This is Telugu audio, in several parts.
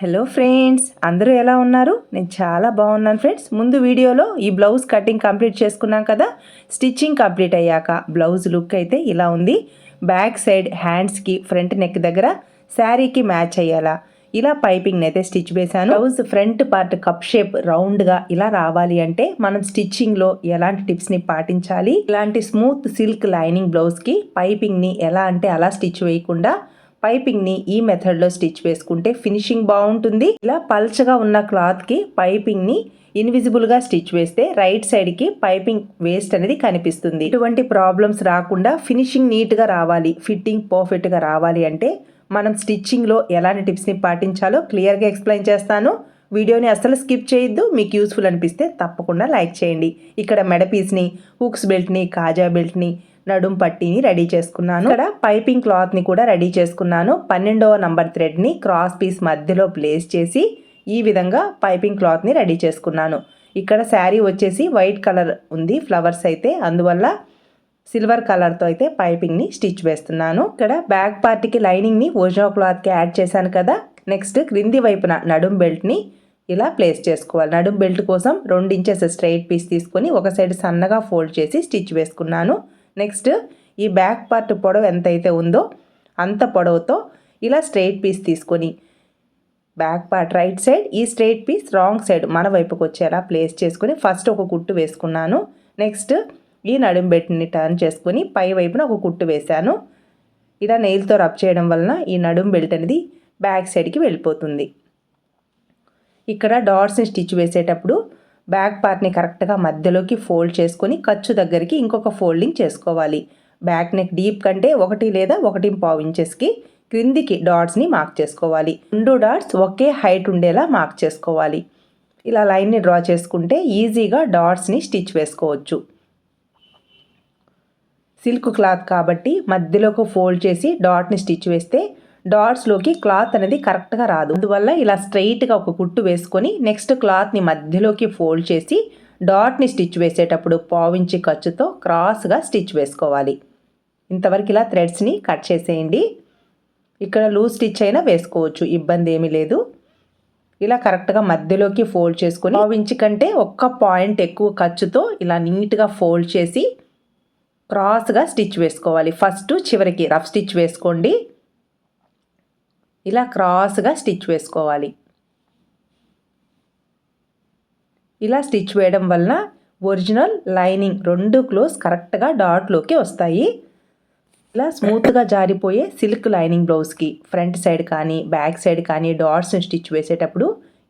హలో ఫ్రెండ్స్ అందరూ ఎలా ఉన్నారు? నేను చాలా బాగున్నాను ఫ్రెండ్స్ ముందు వీడియోలో ఈ బ్లౌజ్ కటింగ్ కంప్లీట్ చేసుకున్నాం కదా? స్టిచ్చింగ్ కంప్లీట్ అయ్యాక బ్లౌజ్ లుక్ అయితే ఇలా ఉంది. బ్యాక్ సైడ్ హ్యాండ్స్కి ఫ్రంట్ నెక్ దగ్గర శారీకి మ్యాచ్ అయ్యేలా. ఇలా పైపింగ్ అయితే స్టిచ్ వేశాను. Blouse front part cup shape రౌండ్గా ఇలా రావాలి అంటే మనం స్టిచ్చింగ్లో ఎలాంటి టిప్స్ని పాటించాలి? ఇలాంటి స్మూత్ సిల్క్ లైనింగ్ బ్లౌజ్కి పైపింగ్ని ఎలా అంటే అలా స్టిచ్ వేయకుండా పైపింగ్ని ఈ మెథడ్లో స్టిచ్ వేసుకుంటే ఫినిషింగ్ బాగుంటుంది. ఇలా పల్చగా ఉన్న క్లాత్కి పైపింగ్ని ఇన్విజిబుల్గా స్టిచ్ వేస్తే రైట్ సైడ్కి పైపింగ్ వేస్ట్ అనేది కనిపిస్తుంది. ఇటువంటి ప్రాబ్లమ్స్ రాకుండా ఫినిషింగ్ నీట్గా రావాలి ఫిట్టింగ్ పర్ఫెక్ట్గా రావాలి అంటే మనం స్టిచ్చింగ్లో ఎలాంటి టిప్స్ని పాటించాలో క్లియర్గా ఎక్స్ప్లెయిన్ చేస్తాను. వీడియోని అస్సలు స్కిప్ చేయొద్దు. మీకు యూస్ఫుల్ అనిపిస్తే తప్పకుండా లైక్ చేయండి. ఇక్కడ మెడ పీస్ని హుక్స్ బెల్ట్ని కాజా బెల్ట్ని నడుం పట్టీని రెడీ చేసుకున్నాను. ఇక్కడ పైపింగ్ క్లాత్ని కూడా రెడీ చేసుకున్నాను. పన్నెండవ నంబర్ థ్రెడ్ని క్రాస్ పీస్ మధ్యలో ప్లేస్ చేసి ఈ విధంగా పైపింగ్ క్లాత్ని రెడీ చేసుకున్నాను. ఇక్కడ శారీ వచ్చేసి వైట్ కలర్ ఉంది ఫ్లవర్స్ అయితే. అందువల్ల సిల్వర్ కలర్తో అయితే పైపింగ్ని స్టిచ్ వేస్తున్నాను. ఇక్కడ బ్యాక్ పార్ట్కి లైనింగ్ని ఓజో క్లాత్కి యాడ్ చేశాను కదా. నెక్స్ట్ క్రింది వైపున నడుం బెల్ట్ని ఇలా ప్లేస్ చేసుకోవాలి. నడుం బెల్ట్ కోసం రెండు ఇంచెస్ స్ట్రైట్ పీస్ తీసుకొని ఒక సైడ్ సన్నగా ఫోల్డ్ చేసి స్టిచ్ వేసుకున్నాను. నెక్స్ట్ ఈ బ్యాక్ పార్ట్ పొడవు ఎంత అయితే ఉందో అంత పొడవుతో ఇలా స్ట్రైట్ పీస్ తీసుకొని బ్యాక్ పార్ట్ రైట్ సైడ్ ఈ స్ట్రైట్ పీస్ రాంగ్ సైడ్ మన వైపుకి వచ్చేలా ప్లేస్ చేసుకొని ఫస్ట్ ఒక కుట్టు వేసుకున్నాను. నెక్స్ట్ ఈ నడుం బెట్ని టర్న్ చేసుకుని పై వైపున ఒక కుట్టు వేశాను. ఇలా నెయిల్తో రబ్ చేయడం వలన ఈ నడుము బెల్ట్ అనేది బ్యాక్ సైడ్కి వెళ్ళిపోతుంది. ఇక్కడ డాట్స్ని స్టిచ్ వేసేటప్పుడు బ్యాక్ పార్ట్ని కరెక్ట్గా మధ్యలోకి ఫోల్డ్ చేసుకొని ఖర్చు దగ్గరికి ఇంకొక ఫోల్డింగ్ చేసుకోవాలి. బ్యాక్ నెక్ డీప్ కంటే ఒకటి లేదా ఒకటి పావు ఇంచెస్కి క్రిందికి డాట్స్ని మార్క్ చేసుకోవాలి. రెండు డాట్స్ ఒకే హైట్ ఉండేలా మార్క్ చేసుకోవాలి. ఇలా లైన్ని డ్రా చేసుకుంటే ఈజీగా డాట్స్ని స్టిచ్ వేసుకోవచ్చు. సిల్క్ క్లాత్ కాబట్టి మధ్యలోకి ఫోల్డ్ చేసి డాట్ని స్టిచ్ వేస్తే డాట్స్లోకి క్లాత్ అనేది కరెక్ట్గా రాదు. అందువల్ల ఇలా స్ట్రైట్గా ఒక కుట్టు వేసుకొని నెక్స్ట్ క్లాత్ని మధ్యలోకి ఫోల్డ్ చేసి డాట్ని స్టిచ్ వేసేటప్పుడు పావించి ఖర్చుతో క్రాస్గా స్టిచ్ వేసుకోవాలి. ఇంతవరకు ఇలా థ్రెడ్స్ని కట్ చేసేయండి. ఇక్కడ లూజ్ స్టిచ్ అయినా వేసుకోవచ్చు ఇబ్బంది ఏమీ లేదు. ఇలా కరెక్ట్గా మధ్యలోకి ఫోల్డ్ చేసుకొని పావించి కంటే ఒక్క పాయింట్ ఎక్కువ ఖర్చుతో ఇలా నీట్గా ఫోల్డ్ చేసి క్రాస్గా స్టిచ్ వేసుకోవాలి. ఫస్ట్ చివరికి రఫ్ స్టిచ్ వేసుకోండి. ఇలా క్రాస్గా స్టిచ్ వేసుకోవాలి. ఇలా స్టిచ్ వేయడం వలన ఒరిజినల్ లైనింగ్ రెండు క్లోజ్ కరెక్ట్గా డాట్లోకి వస్తాయి. ఇలా స్మూత్గా జారిపోయే సిల్క్ లైనింగ్ బ్లౌజ్కి ఫ్రంట్ సైడ్ కానీ బ్యాక్ సైడ్ కానీ డాట్స్ని స్టిచ్ వేసేటప్పుడు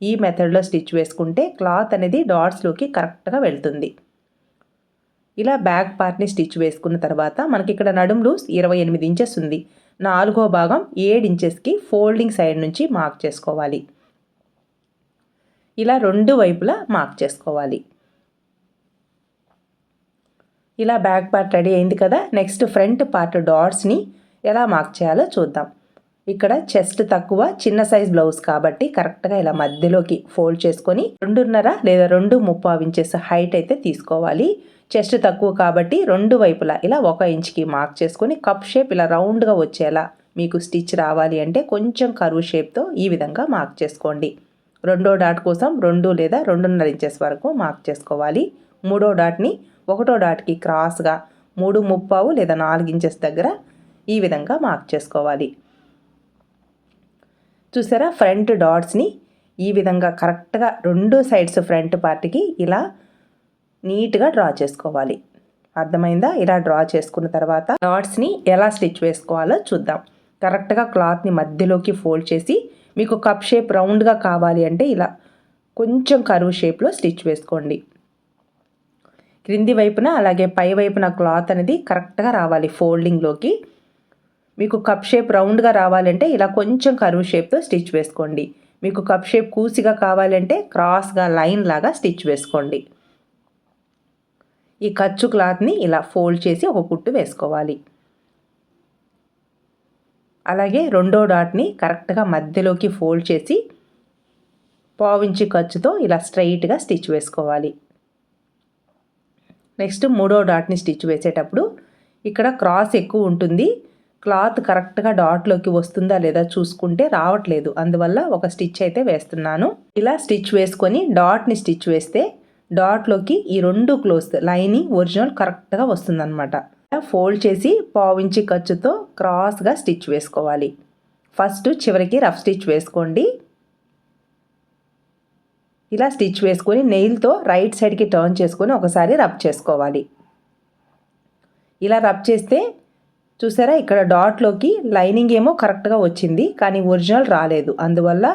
ఈ మెథడ్లో స్టిచ్ వేసుకుంటే క్లాత్ అనేది డాట్స్లోకి కరెక్ట్గా వెళ్తుంది. ఇలా బ్యాక్ పార్ట్ని స్టిచ్ వేసుకున్న తర్వాత మనకి ఇక్కడ నడుం లూస్ ఇరవై ఎనిమిది ఇంచెస్ ఉంది. నాలుగో భాగం ఏడు ఇంచెస్కి ఫోల్డింగ్ సైడ్ నుంచి మార్క్ చేసుకోవాలి. ఇలా రెండు వైపులా మార్క్ చేసుకోవాలి. ఇలా బ్యాక్ పార్ట్ రెడీ అయింది కదా నెక్స్ట్ ఫ్రంట్ పార్ట్ డాట్స్ని ఎలా మార్క్ చేయాలో చూద్దాం. ఇక్కడ చెస్ట్ తక్కువ చిన్న సైజ్ బ్లౌజ్ కాబట్టి కరెక్ట్గా ఇలా మధ్యలోకి ఫోల్డ్ చేసుకొని రెండున్నర లేదా రెండు ముప్పావు ఇంచెస్ హైట్ అయితే తీసుకోవాలి. చెస్ట్ తక్కువ కాబట్టి రెండు వైపులా ఇలా ఒక ఇంచ్కి మార్క్ చేసుకొని కప్ షేప్ ఇలా రౌండ్గా వచ్చేలా మీకు స్టిచ్ రావాలి అంటే కొంచెం కరువు షేప్తో ఈ విధంగా మార్క్ చేసుకోండి. రెండో డాట్ కోసం రెండు లేదా రెండున్నర ఇంచెస్ వరకు మార్క్ చేసుకోవాలి. మూడో డాట్ని ఒకటో డాట్కి క్రాస్గా మూడు ముప్పావు లేదా నాలుగు ఇంచెస్ దగ్గర ఈ విధంగా మార్క్ చేసుకోవాలి. చూసారా? ఫ్రంట్ డాట్స్ని ఈ విధంగా కరెక్ట్గా రెండు సైడ్స్ ఫ్రంట్ పార్ట్కి ఇలా నీట్గా డ్రా చేసుకోవాలి. అర్థమైందా? ఇలా డ్రా చేసుకున్న తర్వాత డాట్స్ని ఎలా స్టిచ్ వేసుకోవాలో చూద్దాం. కరెక్ట్గా క్లాత్ని మధ్యలోకి ఫోల్డ్ చేసి మీకు కప్ షేప్ రౌండ్గా కావాలి అంటే ఇలా కొంచెం కరువు షేప్లో స్టిచ్ వేసుకోండి. క్రింది వైపున అలాగే పై వైపున క్లాత్ అనేది కరెక్ట్గా రావాలి ఫోల్డింగ్లోకి. మీకు కప్ షేప్ రౌండ్గా రావాలంటే ఇలా కొంచెం కరువు షేప్తో స్టిచ్ వేసుకోండి. మీకు కప్ షేప్ కూసిగా కావాలంటే క్రాస్గా లైన్ లాగా స్టిచ్ వేసుకోండి. ఈ ఖర్చు క్లాత్ని ఇలా ఫోల్డ్ చేసి ఒక కుట్టు వేసుకోవాలి. అలాగే రెండో డాట్ని కరెక్ట్గా మధ్యలోకి ఫోల్డ్ చేసి పావించి ఖర్చుతో ఇలా స్ట్రైట్గా స్టిచ్ వేసుకోవాలి. నెక్స్ట్ మూడో డాట్ని స్టిచ్ వేసేటప్పుడు ఇక్కడ క్రాస్ ఎక్కువ ఉంటుంది. క్లాత్ కరెక్ట్గా డాట్లోకి వస్తుందా లేదా చూసుకుంటే రావట్లేదు. అందువల్ల ఒక స్టిచ్ అయితే వేస్తున్నాను. ఇలా స్టిచ్ వేసుకొని డాట్ని స్టిచ్ వేస్తే డాట్లోకి ఈ రెండు క్లోత్స్ లైనింగ్ ఒరిజినల్ కరెక్ట్గా వస్తుందన్నమాట. ఫోల్డ్ చేసి పావించి ఖర్చుతో క్రాస్గా స్టిచ్ వేసుకోవాలి. ఫస్ట్ చివరికి రఫ్ స్టిచ్ వేసుకోండి. ఇలా స్టిచ్ వేసుకొని నెయిల్తో రైట్ సైడ్కి టర్న్ చేసుకొని ఒకసారి రబ్ చేసుకోవాలి. ఇలా రబ్ చేస్తే చూసారా? ఇక్కడ డాట్లోకి లైనింగ్ ఏమో కరెక్ట్గా వచ్చింది కానీ ఒరిజినల్ రాలేదు. అందువల్ల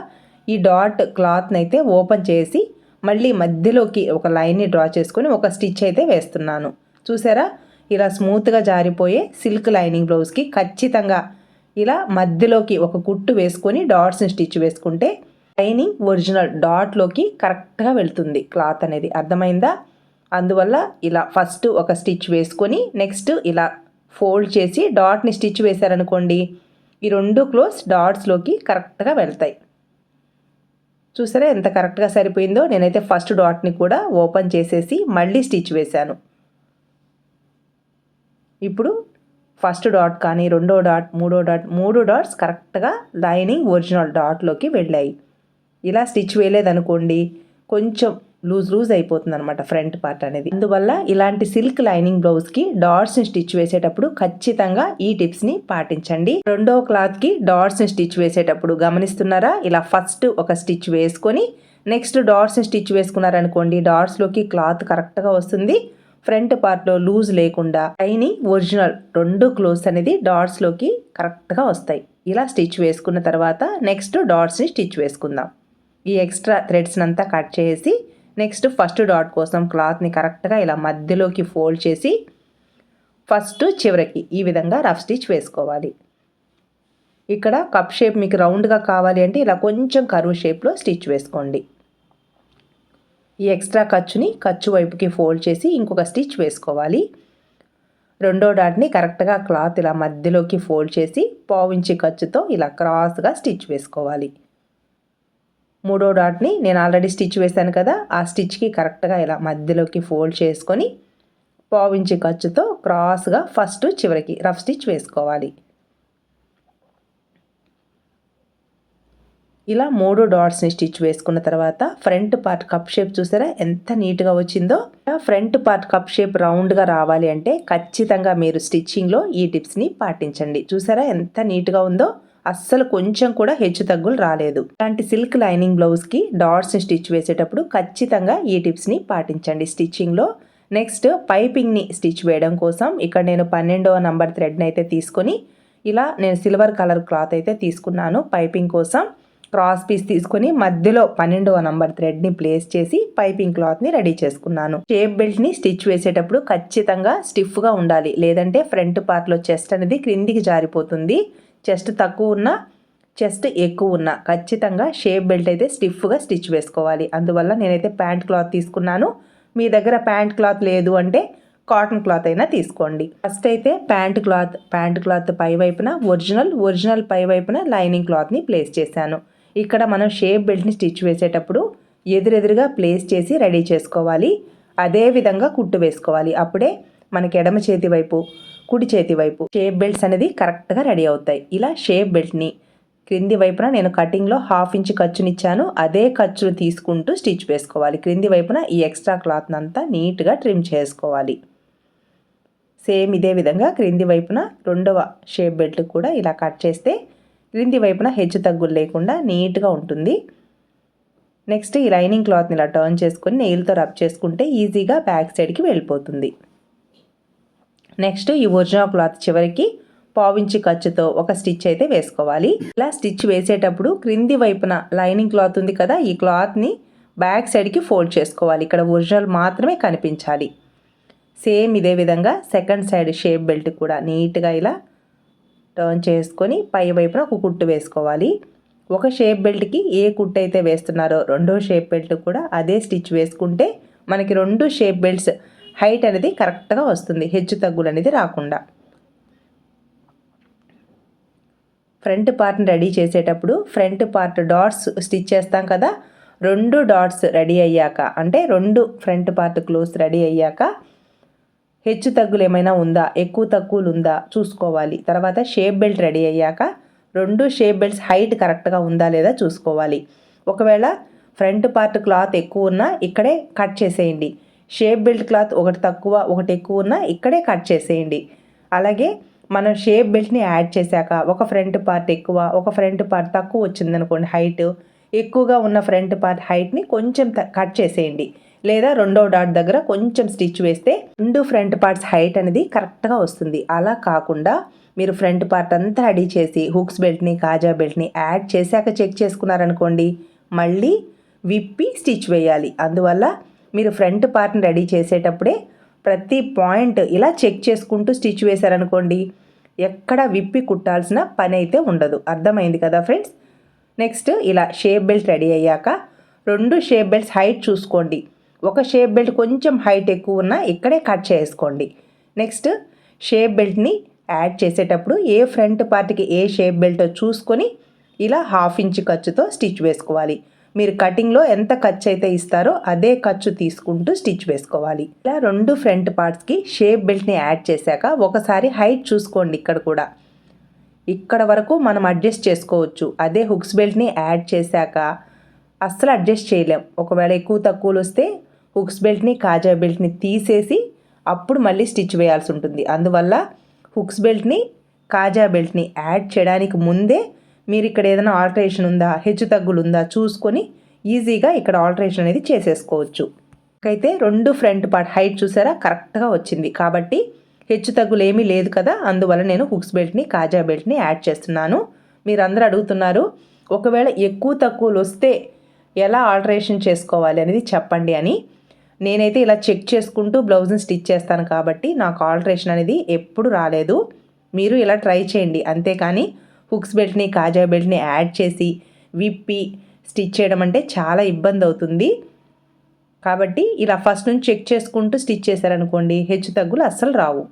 ఈ డాట్ క్లాత్ని అయితే ఓపెన్ చేసి మళ్ళీ మధ్యలోకి ఒక లైన్ని డ్రా చేసుకొని ఒక స్టిచ్ అయితే వేస్తున్నాను. చూసారా? ఇలా స్మూత్గా జారిపోయే సిల్క్ లైనింగ్ బ్లౌజ్కి ఖచ్చితంగా ఇలా మధ్యలోకి ఒక కుట్టు వేసుకొని డాట్స్ని స్టిచ్ వేసుకుంటే లైనింగ్ ఒరిజినల్ డాట్లోకి కరెక్ట్గా వెళ్తుంది క్లాత్ అనేది. అర్థమైందా? అందువల్ల ఇలా ఫస్ట్ ఒక స్టిచ్ వేసుకొని నెక్స్ట్ ఇలా ఫోల్డ్ చేసి డాట్ని స్టిచ్ వేశారనుకోండి ఈ రెండు క్లోజ్ డాట్స్లోకి కరెక్ట్గా వెళ్తాయి. చూసారా ఎంత కరెక్ట్గా సరిపోయిందో? నేనైతే ఫస్ట్ డాట్ని కూడా ఓపెన్ చేసేసి మళ్ళీ స్టిచ్ వేశాను. ఇప్పుడు ఫస్ట్ డాట్ కానీ రెండో డాట్ మూడో డాట్ మూడు డాట్స్ కరెక్ట్గా లైనింగ్ ఒరిజినల్ డాట్లోకి వెళ్ళాయి. ఇలా స్టిచ్ వేయలేదనుకోండి కొంచెం లూజ్ లూజ్ అయిపోతుంది అనమాట ఫ్రంట్ పార్ట్ అనేది. అందువల్ల ఇలాంటి సిల్క్ లైనింగ్ బ్లౌజ్కి డాట్స్ని స్టిచ్ వేసేటప్పుడు ఖచ్చితంగా ఈ టిప్స్ని పాటించండి. రెండో క్లాత్కి డాట్స్ని స్టిచ్ వేసేటప్పుడు గమనిస్తున్నారా? ఇలా ఫస్ట్ ఒక స్టిచ్ వేసుకొని నెక్స్ట్ డాట్స్ స్టిచ్ వేసుకున్నారనుకోండి డాట్స్లోకి క్లాత్ కరెక్ట్గా వస్తుంది. ఫ్రంట్ పార్ట్లో లూజ్ లేకుండా టైని ఒరిజినల్ రెండు క్లోజ్ అనేది డాట్స్లోకి కరెక్ట్గా వస్తాయి. ఇలా స్టిచ్ వేసుకున్న తర్వాత నెక్స్ట్ డాట్స్ని స్టిచ్ వేసుకుందాం. ఈ ఎక్స్ట్రా థ్రెడ్స్ని అంతా కట్ చేసి నెక్స్ట్ ఫస్ట్ డాట్ కోసం క్లాత్ని కరెక్ట్గా ఇలా మధ్యలోకి ఫోల్డ్ చేసి ఫస్ట్ చివరికి ఈ విధంగా రఫ్ స్టిచ్ వేసుకోవాలి. ఇక్కడ కప్ షేప్ మీకు రౌండ్గా కావాలి అంటే ఇలా కొంచెం కరువు షేప్లో స్టిచ్ వేసుకోండి. ఈ ఎక్స్ట్రా ఖర్చుని ఖర్చు వైపుకి ఫోల్డ్ చేసి ఇంకొక స్టిచ్ వేసుకోవాలి. రెండో డాట్ని కరెక్ట్గా క్లాత్ ఇలా మధ్యలోకి ఫోల్డ్ చేసి పావించి ఖర్చుతో ఇలా క్రాస్గా స్టిచ్ వేసుకోవాలి. మూడో డాట్ని నేను ఆల్రెడీ స్టిచ్ వేశాను కదా ఆ స్టిచ్కి కరెక్ట్గా ఇలా మధ్యలోకి ఫోల్డ్ చేసుకొని పావించి ఖర్చుతో క్రాస్గా ఫస్ట్ చివరికి రఫ్ స్టిచ్ వేసుకోవాలి. ఇలా మూడు డాట్స్ని స్టిచ్ వేసుకున్న తర్వాత ఫ్రంట్ పార్ట్ కప్ షేప్ చూసారా? ఎంత నీట్గా వచ్చిందో. ఫ్రంట్ పార్ట్ కప్ షేప్ రౌండ్గా రావాలి అంటే ఖచ్చితంగా మీరు స్టిచ్చింగ్లో ఈ టిప్స్ని పాటించండి. చూసారా ఎంత నీట్గా ఉందో. అస్సలు కొంచెం కూడా హెచ్చు తగ్గులు రాలేదు. ఇలాంటి సిల్క్ లైనింగ్ బ్లౌజ్కి డాట్స్ని స్టిచ్ వేసేటప్పుడు ఖచ్చితంగా ఈ టిప్స్ని పాటించండి. స్టిచ్చింగ్లో నెక్స్ట్ పైపింగ్ని స్టిచ్ వేయడం కోసం ఇక్కడ నేను పన్నెండవ నంబర్ థ్రెడ్ని అయితే తీసుకొని ఇలా నేను సిల్వర్ కలర్ క్లాత్ అయితే తీసుకున్నాను. పైపింగ్ కోసం క్రాస్ పీస్ తీసుకొని మధ్యలో పన్నెండవ నంబర్ థ్రెడ్ని ప్లేస్ చేసి పైపింగ్ క్లాత్ని రెడీ చేసుకున్నాను. షేప్ బెల్ట్ని స్టిచ్ వేసేటప్పుడు ఖచ్చితంగా స్టిఫ్గా ఉండాలి. లేదంటే ఫ్రంట్ పార్ట్లో చెస్ట్ అనేది క్రిందికి జారిపోతుంది. చెస్ట్ తక్కువ ఉన్న చెస్ట్ ఎక్కువ ఉన్న ఖచ్చితంగా షేప్ బెల్ట్ అయితే స్టిఫ్గా స్టిచ్ వేసుకోవాలి. అందువల్ల నేనైతే ప్యాంట్ క్లాత్ తీసుకున్నాను. మీ దగ్గర ప్యాంట్ క్లాత్ లేదు అంటే కాటన్ క్లాత్ అయినా తీసుకోండి. ఫస్ట్ అయితే ప్యాంట్ క్లాత్ ప్యాంట్ క్లాత్ పై వైపున ఒరిజినల్ ఒరిజినల్ పై వైపున లైనింగ్ క్లాత్ని ప్లేస్ చేశాను. ఇక్కడ మనం షేప్ బెల్ట్ని స్టిచ్ వేసేటప్పుడు ఎదురెదురుగా ప్లేస్ చేసి రెడీ చేసుకోవాలి. అదే విధంగా కుట్టు వేసుకోవాలి. అప్పుడే మనకి ఎడమ చేతి వైపు కుడి చేతి వైపు షేప్ బెల్ట్స్ అనేది కరెక్ట్గా రెడీ అవుతాయి. ఇలా షేప్ బెల్ట్ని క్రింది వైపున నేను కటింగ్లో హాఫ్ ఇంచ్ ఖర్చునిచ్చాను అదే ఖర్చును తీసుకుంటూ స్టిచ్ వేసుకోవాలి. క్రింది వైపున ఈ ఎక్స్ట్రా క్లాత్ని అంతా నీట్గా ట్రిమ్ చేసుకోవాలి. సేమ్ ఇదే విధంగా క్రింది వైపున రెండవ షేప్ బెల్ట్ కూడా ఇలా కట్ చేస్తే క్రింది వైపున హెచ్చు తగ్గులు లేకుండా నీట్గా ఉంటుంది. నెక్స్ట్ ఈ లైనింగ్ క్లాత్ని ఇలా టర్న్ చేసుకొని నెయిల్తో రబ్ చేసుకుంటే ఈజీగా బ్యాక్ సైడ్కి వెళ్ళిపోతుంది. నెక్స్ట్ ఈ ఒరిజినల్ క్లాత్ చివరికి పావించి ఖర్చుతో ఒక స్టిచ్ అయితే వేసుకోవాలి. ఇలా స్టిచ్ వేసేటప్పుడు క్రింది వైపున లైనింగ్ క్లాత్ ఉంది కదా ఈ క్లాత్ని బ్యాక్ సైడ్కి ఫోల్డ్ చేసుకోవాలి. ఇక్కడ ఒరిజినల్ మాత్రమే కనిపించాలి. సేమ్ ఇదే విధంగా సెకండ్ సైడ్ షేప్ బెల్ట్ కూడా నీట్గా ఇలా టర్న్ చేసుకొని పై వైపున ఒక కుట్టు వేసుకోవాలి. ఒక షేప్ బెల్ట్కి ఏ కుట్టు అయితే వేస్తున్నారో రెండో షేప్ బెల్ట్ కూడా అదే స్టిచ్ వేసుకుంటే మనకి రెండు షేప్ బెల్ట్స్ హైట్ అనేది కరెక్ట్గా వస్తుంది. హెచ్చు తగ్గులు అనేది రాకుండా. ఫ్రంట్ పార్ట్ని రెడీ చేసేటప్పుడు ఫ్రంట్ పార్ట్ డాట్స్ స్టిచ్ చేస్తాం కదా రెండు డాట్స్ రెడీ అయ్యాక అంటే రెండు ఫ్రంట్ పార్ట్ క్లోజ్ రెడీ అయ్యాక హెచ్చు తగ్గులు ఏమైనా ఉందా ఎక్కువ తక్కువలు ఉందా చూసుకోవాలి. తర్వాత షేప్ బెల్ట్ రెడీ అయ్యాక రెండు షేప్ బెల్ట్స్ హైట్ కరెక్ట్గా ఉందా లేదా చూసుకోవాలి. ఒకవేళ ఫ్రంట్ పార్ట్ క్లాత్ ఎక్కువ ఉన్నా ఇక్కడే కట్ చేసేయండి. షేప్ బెల్ట్ క్లాత్ ఒకటి తక్కువ ఒకటి ఎక్కువ ఉన్నా ఇక్కడే కట్ చేసేయండి. అలాగే మనం షేప్ బెల్ట్ని యాడ్ చేశాక ఒక ఫ్రంట్ పార్ట్ ఎక్కువ ఒక ఫ్రంట్ పార్ట్ తక్కువ వచ్చిందనుకోండి హైట్ ఎక్కువగా ఉన్న ఫ్రంట్ పార్ట్ హైట్ని కొంచెం కట్ చేసేయండి. లేదా రెండో డాట్ దగ్గర కొంచెం స్టిచ్ వేస్తే రెండు ఫ్రంట్ పార్ట్స్ హైట్ అనేది కరెక్ట్గా వస్తుంది. అలా కాకుండా మీరు ఫ్రంట్ పార్ట్ అంతా రెడీ చేసి హుక్స్ బెల్ట్ని కాజా బెల్ట్ని యాడ్ చేశాక చెక్ చేసుకున్నారనుకోండి మళ్ళీ విప్పి స్టిచ్ వేయాలి. అందువల్ల మీరు ఫ్రంట్ పార్ట్ని రెడీ చేసేటప్పుడే ప్రతి పాయింట్ ఇలా చెక్ చేసుకుంటూ స్టిచ్ వేశారనుకోండి ఎక్కడ విప్పి కుట్టాల్సిన పని అయితే ఉండదు. అర్థమైంది కదా ఫ్రెండ్స్? నెక్స్ట్ ఇలా షేప్ బెల్ట్ రెడీ అయ్యాక రెండు షేప్ బెల్ట్స్ హైట్ చూసుకోండి. ఒక షేప్ బెల్ట్ కొంచెం హైట్ ఎక్కువ ఉన్నా ఇక్కడే కట్ చేసుకోండి. నెక్స్ట్ షేప్ బెల్ట్ని యాడ్ చేసేటప్పుడు ఏ ఫ్రంట్ పార్ట్కి ఏ షేప్ బెల్టో చూసుకొని ఇలా హాఫ్ ఇంచ్ ఖర్చుతో స్టిచ్ వేసుకోవాలి. మీరు కటింగ్లో ఎంత ఖర్చు అయితే ఇస్తారో అదే ఖర్చు తీసుకుంటూ స్టిచ్ వేసుకోవాలి. ఇలా రెండు ఫ్రంట్ పార్ట్స్కి షేప్ బెల్ట్ని యాడ్ చేశాక ఒకసారి హైట్ చూసుకోండి ఇక్కడ కూడా. ఇక్కడ వరకు మనం అడ్జస్ట్ చేసుకోవచ్చు. అదే హుక్స్ బెల్ట్ని యాడ్ చేశాక అస్సలు అడ్జస్ట్ చేయలేం. ఒకవేళ ఎక్కువ తక్కువలు వస్తే హుక్స్ బెల్ట్ని కాజా బెల్ట్ని తీసేసి అప్పుడు మళ్ళీ స్టిచ్ వేయాల్సి ఉంటుంది. అందువల్ల హుక్స్ బెల్ట్ని కాజా బెల్ట్ని యాడ్ చేయడానికి ముందే మీరు ఇక్కడ ఏదైనా ఆల్టరేషన్ ఉందా? హెచ్చు తగ్గులు ఉందా చూసుకొని ఈజీగా ఇక్కడ ఆల్టరేషన్ అనేది చేసేసుకోవచ్చు. అయితే రెండు ఫ్రంట్ పార్ట్ హైట్ చూసారా? కరెక్ట్గా వచ్చింది. కాబట్టి హెచ్చు తగ్గులు ఏమీ లేదు కదా? అందువల్ల నేను హుక్స్ బెల్ట్ని కాజా బెల్ట్ని యాడ్ చేస్తున్నాను. మీరు అందరూ అడుగుతున్నారు ఒకవేళ ఎక్కువ తక్కువలు వస్తే ఎలా ఆల్టరేషన్ చేసుకోవాలి అనేది చెప్పండి అని. నేనైతే ఇలా చెక్ చేసుకుంటూ బ్లౌజ్ని స్టిచ్ చేస్తాను కాబట్టి నాకు ఆల్టరేషన్ అనేది ఎప్పుడు రాలేదు. మీరు ఇలా ట్రై చేయండి. అంతేకాని హుక్స్ బెల్ట్ని కాజా బెల్ట్ని యాడ్ చేసి విప్పి స్టిచ్ చేయడం అంటే చాలా ఇబ్బంది అవుతుంది. కాబట్టి ఇలా ఫస్ట్ నుంచి చెక్ చేసుకుంటూ స్టిచ్ చేశారనుకోండి హెచ్చు తగ్గులు అస్సలు రావు.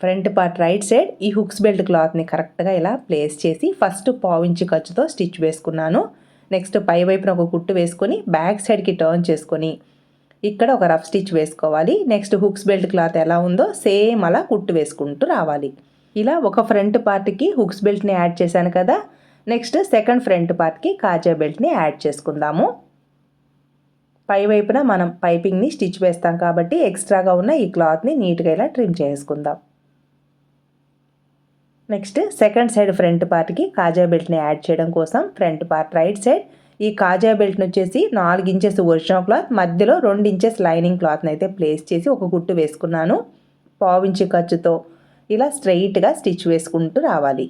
ఫ్రంట్ పార్ట్ రైట్ సైడ్ ఈ హుక్స్ బెల్ట్ క్లాత్ని కరెక్ట్గా ఇలా ప్లేస్ చేసి ఫస్ట్ పావించి ఖర్చుతో స్టిచ్ వేసుకున్నాను. నెక్స్ట్ పై వైపున ఒక కుట్టు వేసుకొని బ్యాక్ సైడ్కి టర్న్ చేసుకొని ఇక్కడ ఒక రఫ్ స్టిచ్ వేసుకోవాలి. నెక్స్ట్ హుక్స్ బెల్ట్ క్లాత్ ఎలా ఉందో సేమ్ అలా కుట్టు వేసుకుంటూ రావాలి. ఇలా ఒక ఫ్రంట్ పార్ట్కి హుక్స్ బెల్ట్ని యాడ్ చేశాను కదా నెక్స్ట్ సెకండ్ ఫ్రంట్ పార్ట్కి కాజా బెల్ట్ని యాడ్ చేసుకుందాము. పై వైపున మనం పైపింగ్ని స్టిచ్ వేస్తాం కాబట్టి ఎక్స్ట్రాగా ఉన్న ఈ క్లాత్ని నీట్గా ఇలా ట్రిమ్ చేసుకుందాం. నెక్స్ట్ సెకండ్ సైడ్ ఫ్రంట్ పార్ట్కి కాజా బెల్ట్ని యాడ్ చేయడం కోసం ఫ్రంట్ పార్ట్ రైట్ సైడ్ ఈ కాజా బెల్ట్ని వచ్చేసి నాలుగు ఇంచెస్ ఒరిజినల్ క్లాత్ మధ్యలో రెండు ఇంచెస్ లైనింగ్ క్లాత్ని అయితే ప్లేస్ చేసి ఒక గుట్టు వేసుకున్నాను. పావించి ఖర్చుతో ఇలా స్ట్రైట్గా స్టిచ్ వేసుకుంటూ రావాలి.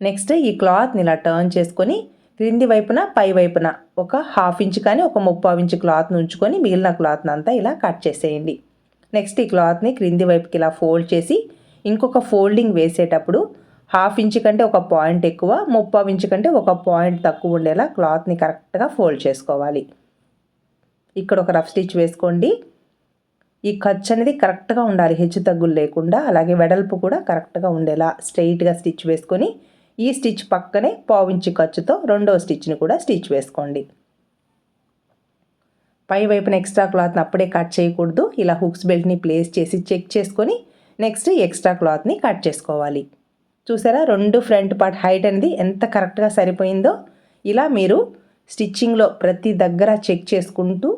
నెక్స్ట్ ఈ క్లాత్ని ఇలా టర్న్ చేసుకొని క్రింది వైపున పై వైపున ఒక హాఫ్ ఇంచ్ కానీ ఒక ముప్పావు ఇంచ్ క్లాత్ని ఉంచుకొని మిగిలిన క్లాత్ని అంతా ఇలా కట్ చేసేయండి. నెక్స్ట్ ఈ క్లాత్ని క్రింది వైపుకి ఇలా ఫోల్డ్ చేసి ఇంకొక ఫోల్డింగ్ వేసేటప్పుడు హాఫ్ ఇంచ్ కంటే ఒక పాయింట్ ఎక్కువ ముప్పావు ఇంచ్ కంటే ఒక పాయింట్ తక్కువ ఉండేలా క్లాత్ని కరెక్ట్గా ఫోల్డ్ చేసుకోవాలి. ఇక్కడ ఒక రఫ్ స్టిచ్ వేసుకోండి. ఈ ఖర్చు అనేది కరెక్ట్గా ఉండాలి. హెచ్చు తగ్గులు లేకుండా అలాగే వెడల్పు కూడా కరెక్ట్గా ఉండేలా స్ట్రైట్గా స్టిచ్ వేసుకొని ఈ స్టిచ్ పక్కనే పావించి ఖర్చుతో రెండో స్టిచ్ని కూడా స్టిచ్ వేసుకోండి. పై వైపున ఎక్స్ట్రా క్లాత్ని అప్పుడే కట్ చేయకూడదు. ఇలా హుక్స్ బెల్ట్ని ప్లేస్ చేసి చెక్ చేసుకొని నెక్స్ట్ ఎక్స్ట్రా క్లాత్ని కట్ చేసుకోవాలి. చూసారా? రెండు ఫ్రంట్ పార్ట్ హైట్ అనేది ఎంత కరెక్ట్గా సరిపోయిందో ఇలా మీరు స్టిచ్చింగ్లో ప్రతి దగ్గర చెక్ చేసుకుంటూ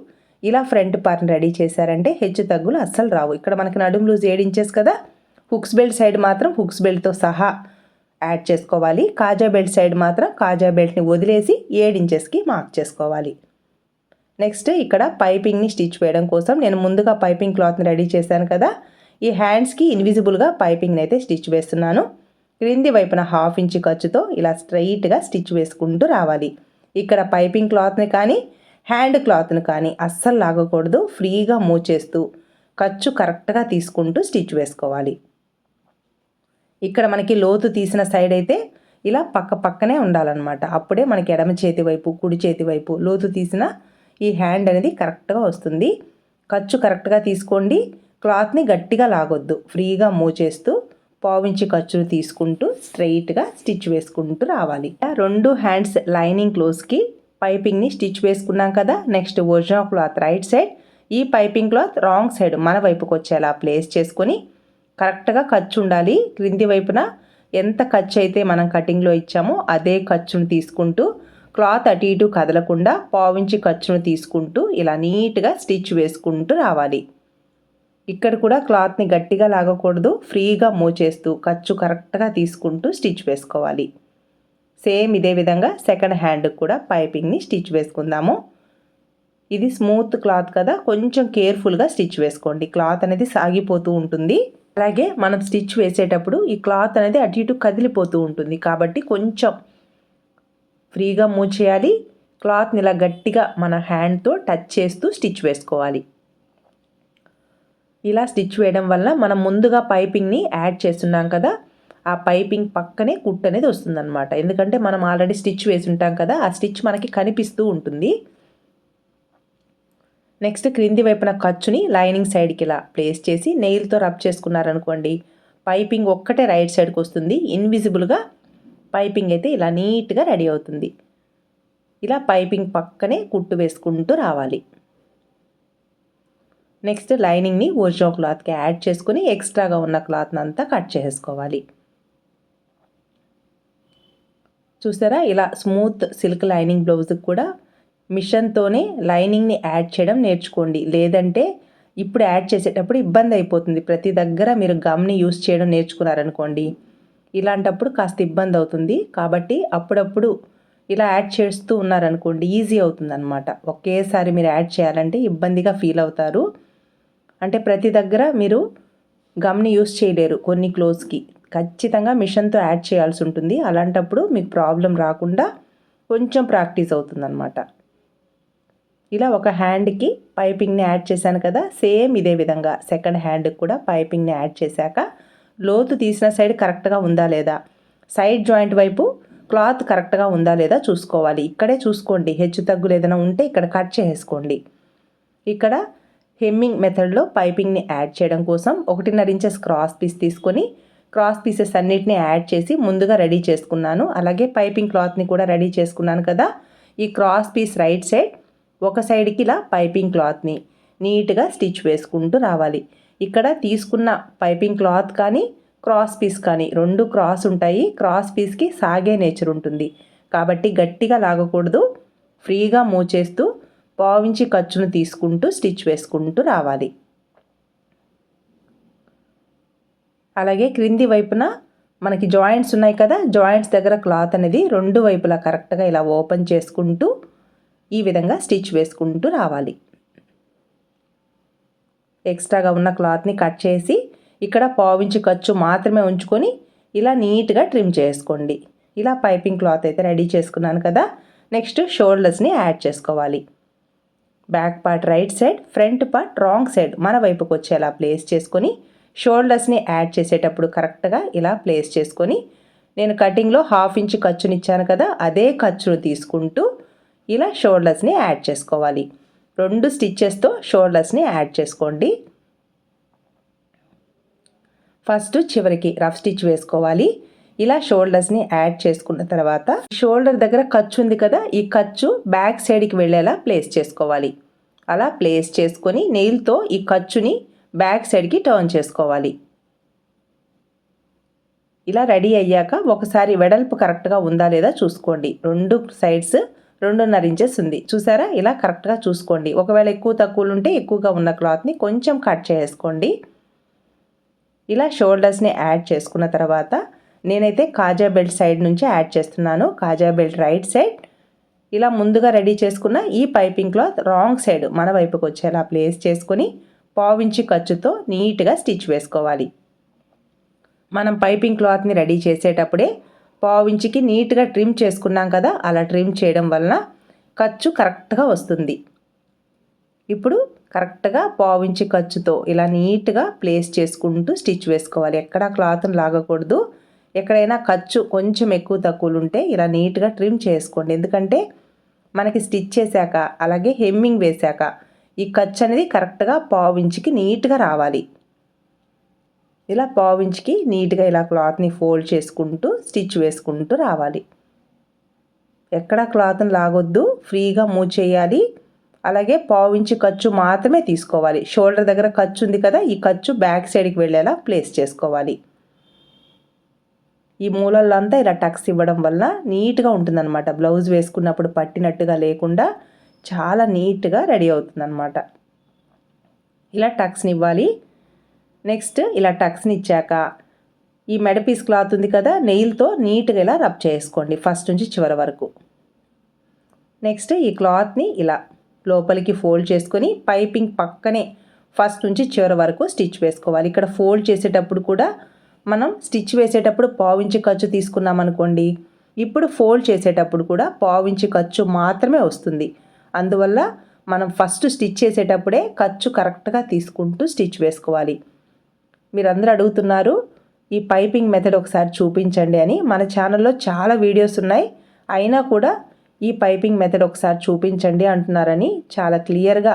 ఇలా ఫ్రంట్ పార్ట్ రెడీ చేశారంటే హెచ్చు తగ్గులు అస్సలు రావు. ఇక్కడ మనకి నడుము లూజ్ ఏడు ఇంచెస్ కదా హుక్స్ బెల్ట్ సైడ్ మాత్రం హుక్స్ బెల్ట్తో సహా యాడ్ చేసుకోవాలి. కాజా బెల్ట్ సైడ్ మాత్రం కాజా బెల్ట్ని వదిలేసి ఏడు ఇంచెస్కి మార్క్ చేసుకోవాలి. నెక్స్ట్ ఇక్కడ పైపింగ్ని స్టిచ్ వేయడం కోసం నేను ముందుగా పైపింగ్ క్లాత్ని రెడీ చేశాను కదా ఈ హ్యాండ్స్కి ఇన్విజిబుల్గా పైపింగ్ని అయితే స్టిచ్ వేస్తున్నాను. క్రింది వైపున హాఫ్ ఇంచ్ ఖర్చుతో ఇలా స్ట్రైట్గా స్టిచ్ వేసుకుంటూ రావాలి. ఇక్కడ పైపింగ్ క్లాత్ని కానీ హ్యాండ్ క్లాత్ని కానీ అస్సలు లాగకూడదు. ఫ్రీగా మూవ్ చేస్తూ ఖర్చు కరెక్ట్గా తీసుకుంటూ స్టిచ్ వేసుకోవాలి. ఇక్కడ మనకి లోతు తీసిన సైడ్ అయితే ఇలా పక్క పక్కనే ఉండాలన్నమాట. అప్పుడే మనకి ఎడమ చేతి వైపు కుడి చేతి వైపు లోతు తీసిన ఈ హ్యాండ్ అనేది కరెక్ట్గా వస్తుంది. ఖర్చు కరెక్ట్గా తీసుకోండి. క్లాత్ని గట్టిగా లాగొద్దు. ఫ్రీగా మూవ్ చేస్తూ పావించి ఖర్చులు తీసుకుంటూ స్ట్రైట్గా స్టిచ్ వేసుకుంటూ రావాలి. రెండు హ్యాండ్స్ లైనింగ్ క్లోజ్కి పైపింగ్ని స్టిచ్ వేసుకున్నాం కదా next original cloth right side. ఈ పైపింగ్ క్లాత్ రాంగ్ సైడ్ మన వైపుకి వచ్చేలా ప్లేస్ చేసుకొని కరెక్ట్గా ఖర్చు ఉండాలి. క్రింది వైపున ఎంత ఖర్చు అయితే మనం కటింగ్లో ఇచ్చామో అదే ఖర్చును తీసుకుంటూ క్లాత్ అటు ఇటు కదలకుండా పావించి ఖర్చును తీసుకుంటూ ఇలా నీట్గా స్టిచ్ వేసుకుంటూ రావాలి. ఇక్కడ కూడా క్లాత్ని గట్టిగా లాగకూడదు ఫ్రీగా మూవ్ చేస్తూ ఖర్చు కరెక్ట్గా తీసుకుంటూ స్టిచ్ వేసుకోవాలి. సేమ్ ఇదే విధంగా సెకండ్ హ్యాండ్ కూడా పైపింగ్ని స్టిచ్ వేసుకుందాము. ఇది స్మూత్ క్లాత్ కదా కొంచెం కేర్ఫుల్గా స్టిచ్ వేసుకోండి. క్లాత్ అనేది సాగిపోతూ ఉంటుంది. అలాగే మనం స్టిచ్ వేసేటప్పుడు ఈ క్లాత్ అనేది అటు ఇటు కదిలిపోతూ ఉంటుంది. కాబట్టి కొంచెం ఫ్రీగా మూవ్ చేయాలి. క్లాత్ని ఇలా గట్టిగా మన హ్యాండ్తో టచ్ చేస్తూ స్టిచ్ వేసుకోవాలి. ఇలా స్టిచ్ వేయడం వల్ల మనం ముందుగా పైపింగ్ని యాడ్ చేస్తున్నాం కదా ఆ పైపింగ్ పక్కనే కుట్ అనేది వస్తుందన్నమాట. ఎందుకంటే మనం ఆల్రెడీ స్టిచ్ వేసి ఉంటాం కదా ఆ స్టిచ్ మనకి కనిపిస్తూ ఉంటుంది. నెక్స్ట్ క్రింది వైపున ఖర్చుని లైనింగ్ సైడ్కి ఇలా ప్లేస్ చేసి నెయిల్తో రబ్ చేసుకున్నారనుకోండి పైపింగ్ ఒక్కటే రైట్ సైడ్కి వస్తుంది. ఇన్విజిబుల్గా పైపింగ్ అయితే ఇలా నీట్గా రెడీ అవుతుంది. ఇలా పైపింగ్ పక్కనే కుట్టు వేసుకుంటూ రావాలి. నెక్స్ట్ లైనింగ్ని ఒరిజినల్ క్లాత్కి యాడ్ చేసుకుని ఎక్స్ట్రాగా ఉన్న క్లాత్ని అంతా కట్ చేసుకోవాలి. చూసారా? ఇలా స్మూత్ సిల్క్ లైనింగ్ బ్లౌజ్కి కూడా మిషన్తోనే లైనింగ్ని యాడ్ చేయడం నేర్చుకోండి. లేదంటే ఇప్పుడు యాడ్ చేసేటప్పుడు ఇబ్బంది అయిపోతుంది. ప్రతి దగ్గర మీరు గమ్ని యూస్ చేయడం నేర్చుకున్నారనుకోండి. ఇలాంటప్పుడు కాస్త ఇబ్బంది అవుతుంది. కాబట్టి అప్పుడప్పుడు ఇలా యాడ్ చేస్తూ ఉన్నారనుకోండి ఈజీ అవుతుంది అనమాట ఒకేసారి మీరు యాడ్ చేయాలంటే ఇబ్బందిగా ఫీల్ అవుతారు. అంటే ప్రతి దగ్గర మీరు గమ్ని యూస్ చేయలేరు. కొన్ని క్లోజ్కి ఖచ్చితంగా మిషన్తో యాడ్ చేయాల్సి ఉంటుంది. అలాంటప్పుడు మీకు ప్రాబ్లం రాకుండా కొంచెం ప్రాక్టీస్ అవుతుందన్నమాట. ఇలా ఒక హ్యాండ్కి పైపింగ్ని యాడ్ చేశాను కదా సేమ్ ఇదే విధంగా సెకండ్ హ్యాండ్కి కూడా పైపింగ్ని యాడ్ చేశాక లోతు తీసిన సైడ్ కరెక్ట్గా ఉందా లేదా సైడ్ జాయింట్ వైపు క్లాత్ కరెక్ట్గా ఉందా లేదా చూసుకోవాలి. ఇక్కడే చూసుకోండి. హెచ్చు తగ్గులు ఏదైనా ఉంటే ఇక్కడ కట్ చేసుకోండి ఇక్కడ హెమ్మింగ్ మెథడ్లో పైపింగ్ని యాడ్ చేయడం కోసం ఒకటిన్నర ఇంచెస్ క్రాస్ పీస్ తీసుకొని క్రాస్ పీసెస్ అన్నిటిని యాడ్ చేసి ముందుగా రెడీ చేసుకున్నాను. అలాగే పైపింగ్ క్లాత్ని కూడా రెడీ చేసుకున్నాను కదా. ఈ క్రాస్ పీస్ రైట్ సైడ్ ఒక సైడ్కి ఇలా పైపింగ్ క్లాత్ని నీట్గా స్టిచ్ వేసుకుంటూ రావాలి. ఇక్కడ తీసుకున్న పైపింగ్ క్లాత్ కానీ క్రాస్ పీస్ కానీ రెండు క్రాస్ ఉంటాయి. క్రాస్ పీస్కి సాగే నేచర్ ఉంటుంది. కాబట్టి గట్టిగా లాగకూడదు. ఫ్రీగా మూవ్ చేస్తూ పావించి ఖర్చును తీసుకుంటూ స్టిచ్ వేసుకుంటూ రావాలి. అలాగే క్రింది వైపున మనకి జాయింట్స్ ఉన్నాయి కదా జాయింట్స్ దగ్గర క్లాత్ అనేది రెండు వైపులా కరెక్ట్గా ఇలా ఓపెన్ చేసుకుంటూ ఈ విధంగా స్టిచ్ వేసుకుంటూ రావాలి. ఎక్స్ట్రాగా ఉన్న క్లాత్ని కట్ చేసి ఇక్కడ పావించి ఖర్చు మాత్రమే ఉంచుకొని ఇలా నీట్గా ట్రిమ్ చేసుకోండి. ఇలా పైపింగ్ క్లాత్ అయితే రెడీ చేసుకున్నాను కదా నెక్స్ట్ షోల్డర్స్ని యాడ్ చేసుకోవాలి. Back part right side front part wrong side మన వైపుకి వచ్చేలా ప్లేస్ చేసుకొని షోల్డర్స్ని యాడ్ చేసేటప్పుడు కరెక్ట్గా ఇలా ప్లేస్ చేసుకొని నేను కటింగ్లో హాఫ్ ఇంచ్ ఖర్చునిచ్చాను కదా అదే ఖర్చును తీసుకుంటూ ఇలా షోల్డర్స్ని యాడ్ చేసుకోవాలి. రెండు స్టిచ్చెస్తో షోల్డర్స్ని యాడ్ చేసుకోండి. ఫస్ట్ చివరికి రఫ్ స్టిచ్ వేసుకోవాలి. ఇలా షోల్డర్స్ని యాడ్ చేసుకున్న తర్వాత షోల్డర్ దగ్గర ఖర్చు ఉంది కదా ఈ ఖర్చు బ్యాక్ సైడ్కి వెళ్ళేలా ప్లేస్ చేసుకోవాలి. అలా ప్లేస్ చేసుకొని నెయిల్తో ఈ ఖర్చుని బ్యాక్ సైడ్కి టర్న్ చేసుకోవాలి. ఇలా రెడీ అయ్యాక ఒకసారి వెడల్పు కరెక్ట్గా ఉందా లేదా చూసుకోండి. రెండు సైడ్స్ రెండున్నర ఇంచెస్ ఉంది. చూసారా? ఇలా కరెక్ట్గా చూసుకోండి. ఒకవేళ ఎక్కువ తక్కువలు ఉంటే ఎక్కువగా ఉన్న క్లాత్ని కొంచెం కట్ చేసుకోండి. ఇలా షోల్డర్స్ని యాడ్ చేసుకున్న తర్వాత నేనైతే కాజా బెల్ట్ సైడ్ నుంచి యాడ్ చేస్తున్నాను. కాజా బెల్ట్ రైట్ సైడ్. ఇలా ముందుగా రెడీ చేసుకున్న ఈ పైపింగ్ క్లాత్ రాంగ్ సైడ్ మన వైపుకి వచ్చేలా ప్లేస్ చేసుకొని పావించి ఖర్చుతో నీట్గా స్టిచ్ వేసుకోవాలి. మనం పైపింగ్ క్లాత్ని రెడీ చేసేటప్పుడే పావించికి నీట్గా ట్రిమ్ చేసుకున్నాం కదా అలా ట్రిమ్ చేయడం వలన ఖర్చు కరెక్ట్గా వస్తుంది. ఇప్పుడు కరెక్ట్గా పావించి ఖర్చుతో ఇలా నీట్గా ప్లేస్ చేసుకుంటూ స్టిచ్ వేసుకోవాలి. ఎక్కడా క్లాత్ని లాగకూడదు. ఎక్కడైనా ఖర్చు కొంచెం ఎక్కువ తక్కువలు ఉంటే ఇలా నీట్గా ట్రిమ్ చేసుకోండి. ఎందుకంటే మనకి స్టిచ్ చేశాక అలాగే హెమ్మింగ్ వేశాక ఈ ఖర్చు అనేది కరెక్ట్గా పావించికి నీట్గా రావాలి. ఇలా పావించికి నీట్గా ఇలా క్లాత్ని ఫోల్డ్ చేసుకుంటూ స్టిచ్ వేసుకుంటూ రావాలి. ఎక్కడ క్లాత్ని లాగొద్దు ఫ్రీగా మూవ్ చేయాలి. అలాగే పావించి ఖర్చు మాత్రమే తీసుకోవాలి. షోల్డర్ దగ్గర ఖర్చు ఉంది కదా ఈ ఖర్చు బ్యాక్ సైడ్కి వెళ్ళేలా ప్లేస్ చేసుకోవాలి. ఈ మూలల్లో అంతా ఇలా టక్స్ ఇవ్వడం వల్ల నీట్గా ఉంటుందన్నమాట. బ్లౌజ్ వేసుకున్నప్పుడు పట్టినట్టుగా లేకుండా చాలా నీట్గా రెడీ అవుతుందన్నమాట. ఇలా టక్స్ని ఇవ్వాలి. నెక్స్ట్ ఇలా టక్స్ని ఇచ్చాక ఈ మెడపీస్ క్లాత్ ఉంది కదా నెయిల్తో నీట్గా ఇలా రబ్ చేసుకోండి ఫస్ట్ నుంచి చివరి వరకు. నెక్స్ట్ ఈ క్లాత్ని ఇలా లోపలికి ఫోల్డ్ చేసుకొని పైపింగ్ పక్కనే ఫస్ట్ నుంచి చివరి వరకు స్టిచ్ వేసుకోవాలి. ఇక్కడ ఫోల్డ్ చేసేటప్పుడు కూడా మనం స్టిచ్ వేసేటప్పుడు పావించి ఖర్చు తీసుకున్నాం అనుకోండి ఇప్పుడు ఫోల్డ్ చేసేటప్పుడు కూడా పావించి ఖర్చు మాత్రమే వస్తుంది. అందువల్ల మనం ఫస్ట్ స్టిచ్ చేసేటప్పుడే ఖర్చు కరెక్ట్గా తీసుకుంటూ స్టిచ్ వేసుకోవాలి. మీరందరూ అడుగుతున్నారు ఈ పైపింగ్ మెథడ్ ఒకసారి చూపించండి అని. మన ఛానల్లో చాలా వీడియోస్ ఉన్నాయి. అయినా కూడా ఈ పైపింగ్ మెథడ్ ఒకసారి చూపించండి అంటున్నారని చాలా క్లియర్గా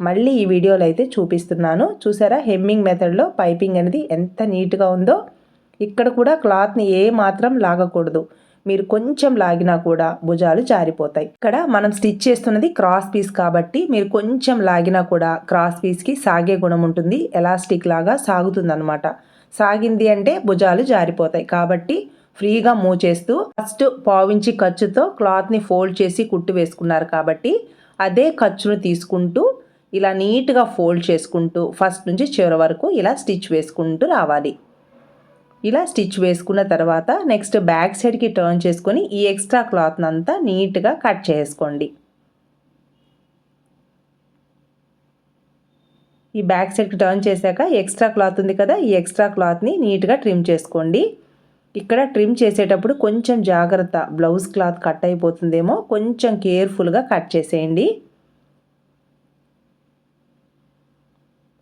మళ్ళీ ఈ వీడియోలో అయితే చూపిస్తున్నాను. చూసారా? హెమ్మింగ్ మెథడ్లో పైపింగ్ అనేది ఎంత నీట్గా ఉందో. ఇక్కడ కూడా క్లాత్ని ఏ మాత్రం లాగకూడదు. మీరు కొంచెం లాగినా కూడా భుజాలు జారిపోతాయి. ఇక్కడ మనం స్టిచ్ చేస్తున్నది క్రాస్ పీస్ కాబట్టి మీరు కొంచెం లాగినా కూడా క్రాస్ పీస్కి సాగే గుణం ఉంటుంది. ఎలాస్టిక్ లాగా సాగుతుందన్నమాట. సాగింది అంటే భుజాలు జారిపోతాయి. కాబట్టి ఫ్రీగా మూవ్ చేస్తూ ఫస్ట్ పావించి ఖర్చుతో క్లాత్ని ఫోల్డ్ చేసి కుట్టు వేసుకున్నారు కాబట్టి అదే ఖర్చును తీసుకుంటూ ఇలా నీట్గా ఫోల్డ్ చేసుకుంటూ ఫస్ట్ నుంచి చివరి వరకు ఇలా స్టిచ్ వేసుకుంటూ రావాలి. ఇలా స్టిచ్ వేసుకున్న తర్వాత నెక్స్ట్ బ్యాక్ సైడ్కి టర్న్ చేసుకొని ఈ ఎక్స్ట్రా క్లాత్ని అంతా నీట్గా కట్ చేసుకోండి. ఈ బ్యాక్ సైడ్కి టర్న్ చేశాక ఎక్స్ట్రా క్లాత్ ఉంది కదా ఈ ఎక్స్ట్రా క్లాత్ని నీట్గా ట్రిమ్ చేసుకోండి. ఇక్కడ ట్రిమ్ చేసేటప్పుడు కొంచెం జాగ్రత్త బ్లౌజ్ క్లాత్ కట్ అయిపోతుందేమో కొంచెం కేర్ఫుల్గా కట్ చేసేయండి.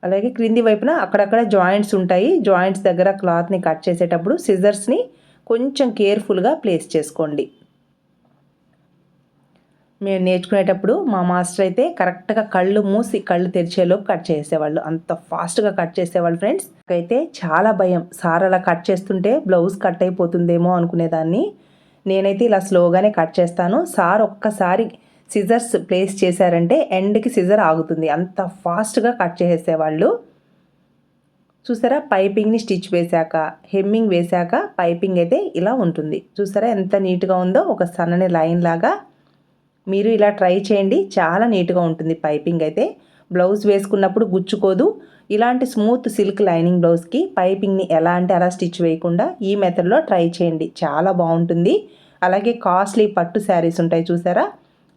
అలాగే క్రింది వైపున అక్కడక్కడ జాయింట్స్ ఉంటాయి. జాయింట్స్ దగ్గర క్లాత్ని కట్ చేసేటప్పుడు సిజర్స్ని కొంచెం కేర్ఫుల్గా ప్లేస్ చేసుకోండి. మేము నేర్చుకునేటప్పుడు మా మాస్టర్ అయితే కరెక్ట్గా కళ్ళు మూసి కళ్ళు తెరిచేలోపు కట్ చేసేవాళ్ళు. అంత ఫాస్ట్గా కట్ చేసేవాళ్ళు ఫ్రెండ్స్ అయితే చాలా భయం. సార్ అలా కట్ చేస్తుంటే బ్లౌజ్ కట్ అయిపోతుందేమో అనుకునేదాన్ని. నేనైతే ఇలా స్లోగానే కట్ చేస్తాను. సార్ ఒక్కసారి సిజర్స్ ప్లేస్ చేశారంటే ఎండ్కి సిజర్ ఆగుతుంది. అంత ఫాస్ట్గా కట్ చేసేవాళ్ళు. చూసారా? పైపింగ్ని స్టిచ్ వేశాక హెమ్మింగ్ వేశాక పైపింగ్ అయితే ఇలా ఉంటుంది. చూసారా? ఎంత నీట్గా ఉందో? ఒక సన్నని లైన్ లాగా. మీరు ఇలా ట్రై చేయండి. చాలా నీట్గా ఉంటుంది పైపింగ్ అయితే. బ్లౌజ్ వేసుకున్నప్పుడు గుచ్చుకోదు. ఇలాంటి స్మూత్ సిల్క్ లైనింగ్ బ్లౌజ్కి పైపింగ్ని ఎలా అంటే అలా స్టిచ్ వేయకుండా ఈ మెథడ్లో ట్రై చేయండి. చాలా బాగుంటుంది. అలాగే కాస్ట్లీ పట్టు శారీస్ ఉంటాయి చూసారా?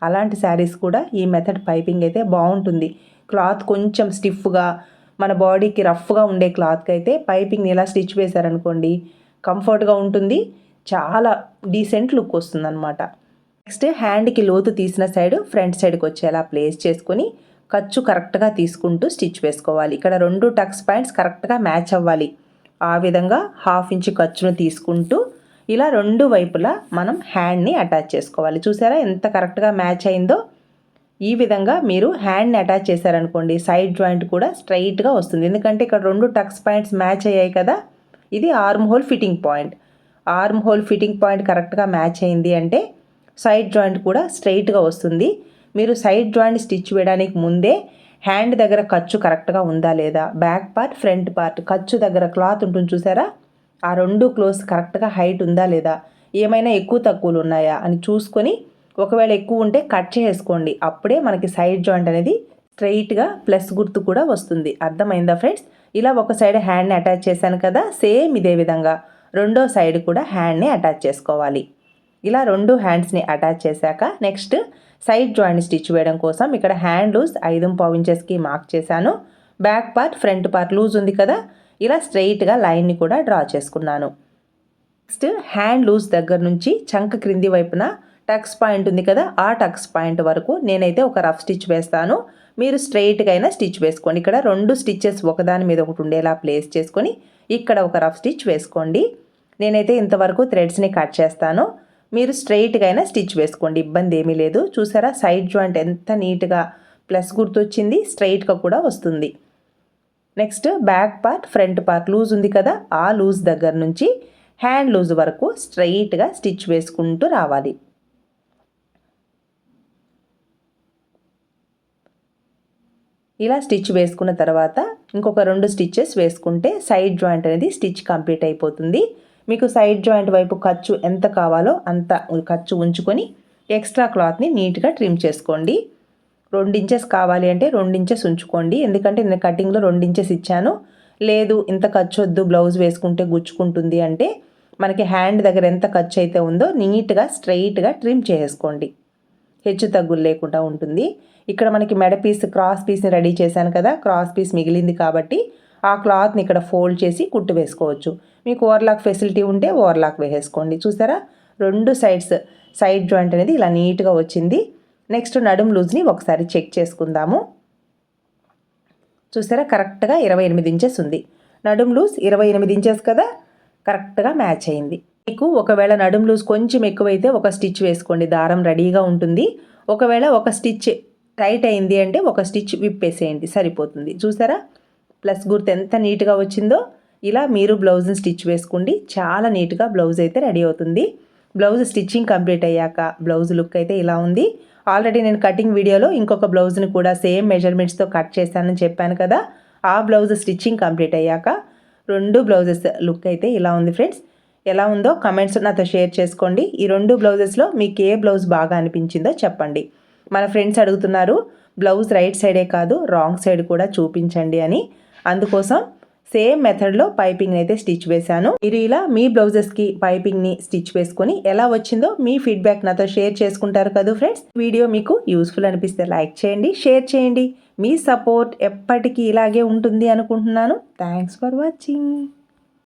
అలాంటి శారీస్ కూడా ఈ మెథడ్ పైపింగ్ అయితే బాగుంటుంది. క్లాత్ కొంచెం స్టిఫ్గా మన బాడీకి రఫ్గా ఉండే క్లాత్కి అయితే పైపింగ్ని ఇలా స్టిచ్ వేశారనుకోండి కంఫర్ట్గా ఉంటుంది చాలా డీసెంట్ లుక్ వస్తుంది అనమాట నెక్స్ట్ హ్యాండ్కి లోతు తీసిన సైడ్ ఫ్రంట్ సైడ్కి వచ్చేలా ప్లేస్ చేసుకొని ఖర్చు కరెక్ట్గా తీసుకుంటూ స్టిచ్ వేసుకోవాలి. ఇక్కడ రెండు టక్స్ పాయింట్స్ కరెక్ట్గా మ్యాచ్ అవ్వాలి. ఆ విధంగా హాఫ్ ఇంచ్ ఖర్చును తీసుకుంటూ ఇలా రెండు వైపులా మనం హ్యాండ్ని అటాచ్ చేసుకోవాలి. చూసారా ఎంత కరెక్ట్గా మ్యాచ్ అయిందో? ఈ విధంగా మీరు హ్యాండ్ని అటాచ్ చేశారనుకోండి సైడ్ జాయింట్ కూడా స్ట్రైట్గా వస్తుంది. ఎందుకంటే ఇక్కడ రెండు టక్స్ పాయింట్స్ మ్యాచ్ అయ్యాయి కదా ఇది arm hole fitting point arm hole fitting point కరెక్ట్గా మ్యాచ్ అయింది అంటే సైడ్ జాయింట్ కూడా స్ట్రైట్గా వస్తుంది. మీరు సైడ్ జాయింట్ స్టిచ్ వేయడానికి ముందే హ్యాండ్ దగ్గర ఖర్చు కరెక్ట్గా ఉందా లేదా? బ్యాక్ పార్ట్ ఫ్రంట్ పార్ట్ ఖర్చు దగ్గర క్లాత్ ఉంటుంది చూసారా? ఆ రెండు క్లోజ్ కరెక్ట్గా హైట్ ఉందా లేదా? ఏమైనా ఎక్కువ తక్కువలు ఉన్నాయా? అని చూసుకొని ఒకవేళ ఎక్కువ ఉంటే కట్ చేసుకోండి. అప్పుడే మనకి సైడ్ జాయింట్ అనేది స్ట్రైట్గా ప్లస్ గుర్తు కూడా వస్తుంది. అర్థమైందా ఫ్రెండ్స్? ఇలా ఒక సైడ్ హ్యాండ్ని అటాచ్ చేశాను కదా సేమ్ ఇదే విధంగా రెండో సైడ్ కూడా హ్యాండ్ని అటాచ్ చేసుకోవాలి. ఇలా రెండు హ్యాండ్స్ని అటాచ్ చేశాక నెక్స్ట్ సైడ్ జాయింట్ స్టిచ్ వేయడం కోసం ఇక్కడ హ్యాండ్ లూజ్ ఐదు పావు ఇంచెస్కి మార్క్ చేశాను. Back part front part loose ఉంది కదా ఇలా స్ట్రైట్గా లైన్ని కూడా డ్రా చేసుకున్నాను. నెక్స్ట్ హ్యాండ్ లూజ్ దగ్గర నుంచి చంక క్రింది వైపున టక్స్ పాయింట్ ఉంది కదా ఆ టక్స్ పాయింట్ వరకు నేనైతే ఒక రఫ్ స్టిచ్ వేస్తాను. మీరు స్ట్రైట్గా అయినా స్టిచ్ వేసుకోండి. ఇక్కడ రెండు స్టిచ్చెస్ ఒకదాని మీద ఒకటి ఉండేలా ప్లేస్ చేసుకొని ఇక్కడ ఒక రఫ్ స్టిచ్ వేసుకోండి. నేనైతే ఇంతవరకు థ్రెడ్స్ని కట్ చేస్తాను. మీరు స్ట్రైట్గా అయినా స్టిచ్ వేసుకోండి ఇబ్బంది ఏమీ లేదు. చూసారా సైడ్ జాయింట్ ఎంత నీట్గా ప్లస్ గుర్తొచ్చింది స్ట్రైట్గా కూడా వస్తుంది. Next back part front part loose ఉంది కదా ఆ లూజ్ దగ్గర నుంచి హ్యాండ్ లూజ్ వరకు స్ట్రైట్గా స్టిచ్ వేసుకుంటూ రావాలి. ఇలా స్టిచ్ వేసుకున్న తర్వాత ఇంకొక రెండు స్టిచ్చెస్ వేసుకుంటే సైడ్ జాయింట్ అనేది స్టిచ్ కంప్లీట్ అయిపోతుంది. మీకు సైడ్ జాయింట్ వైపు ఖర్చు ఎంత కావాలో అంత ఖర్చు ఉంచుకొని ఎక్స్ట్రా క్లాత్ని నీట్గా ట్రిమ్ చేసుకోండి. ఇంచెస్ కావాలి అంటే రెండు ఇంచెస్ ఉంచుకోండి. ఎందుకంటే నేను కటింగ్లో రెండు ఇంచెస్ ఇచ్చాను. లేదు ఇంత ఖర్చు వద్దు బ్లౌజ్ వేసుకుంటే గుచ్చుకుంటుంది అంటే మనకి హ్యాండ్ దగ్గర ఎంత ఖర్చు అయితే ఉందో నీట్గా స్ట్రైట్గా ట్రిమ్ చేసుకోండి. హెచ్చు తగ్గులు లేకుండా ఉంటుంది. ఇక్కడ మనకి మెడ పీస్ క్రాస్ పీస్ని రెడీ చేశాను కదా క్రాస్ పీస్ మిగిలింది కాబట్టి ఆ క్లాత్ని ఇక్కడ ఫోల్డ్ చేసి కుట్టు వేసుకోవచ్చు. మీకు ఓవర్లాక్ ఫెసిలిటీ ఉంటే ఓవర్లాక్ వేసేసుకోండి చూసారా? రెండు సైడ్స్ సైడ్ జాయింట్ అనేది ఇలా నీట్గా వచ్చింది. నెక్స్ట్ నడుం లూజ్ని ఒకసారి చెక్ చేసుకుందాము. చూసారా కరెక్ట్గా ఇరవై ఎనిమిది ఇంచెస్ ఉంది. నడుం లూజ్ ఇరవై ఎనిమిది ఇంచెస్ కదా కరెక్ట్గా మ్యాచ్ అయింది. మీకు ఒకవేళ నడుం లూజ్ కొంచెం ఎక్కువైతే ఒక స్టిచ్ వేసుకోండి దారం రెడీగా ఉంటుంది. ఒకవేళ ఒక స్టిచ్ టైట్ అయింది అంటే ఒక స్టిచ్ విప్పేసేయండి సరిపోతుంది. చూసారా ప్లస్ గుర్తు ఎంత నీట్గా వచ్చిందో. ఇలా మీరు బ్లౌజ్ని స్టిచ్ వేసుకోండి చాలా నీట్గా బ్లౌజ్ అయితే రెడీ అవుతుంది. బ్లౌజ్ స్టిచ్చింగ్ కంప్లీట్ అయ్యాక బ్లౌజ్ లుక్ అయితే ఇలా ఉంది. ఆల్రెడీ నేను కటింగ్ వీడియోలో ఇంకొక బ్లౌజ్ని కూడా సేమ్ మెజర్మెంట్స్తో కట్ చేశానని చెప్పాను కదా. ఆ బ్లౌజ్ స్టిచ్చింగ్ కంప్లీట్ అయ్యాక రెండు బ్లౌజెస్ లుక్ అయితే ఇలా ఉంది ఫ్రెండ్స్ ఎలా ఉందో కమెంట్స్ నాతో షేర్ చేసుకోండి. ఈ రెండు బ్లౌజెస్లో మీకు ఏ బ్లౌజ్ బాగా అనిపించిందో చెప్పండి. మన ఫ్రెండ్స్ అడుగుతున్నారు బ్లౌజ్ రైట్ సైడే కాదు రాంగ్ సైడ్ కూడా చూపించండి అని. అందుకోసం సేమ్ మెథడ్లో పైపింగ్ అయితే స్టిచ్ వేశాను. మీరు ఇలా మీ బ్లౌజెస్కి పైపింగ్ని స్టిచ్ వేసుకొని ఎలా వచ్చిందో మీ ఫీడ్బ్యాక్ నాతో షేర్ చేసుకుంటారు కదా ఫ్రెండ్స్? వీడియో మీకు యూస్ఫుల్ అనిపిస్తే లైక్ చేయండి షేర్ చేయండి. మీ సపోర్ట్ ఎప్పటికీ ఇలాగే ఉంటుంది అనుకుంటున్నాను. Thanks for watching.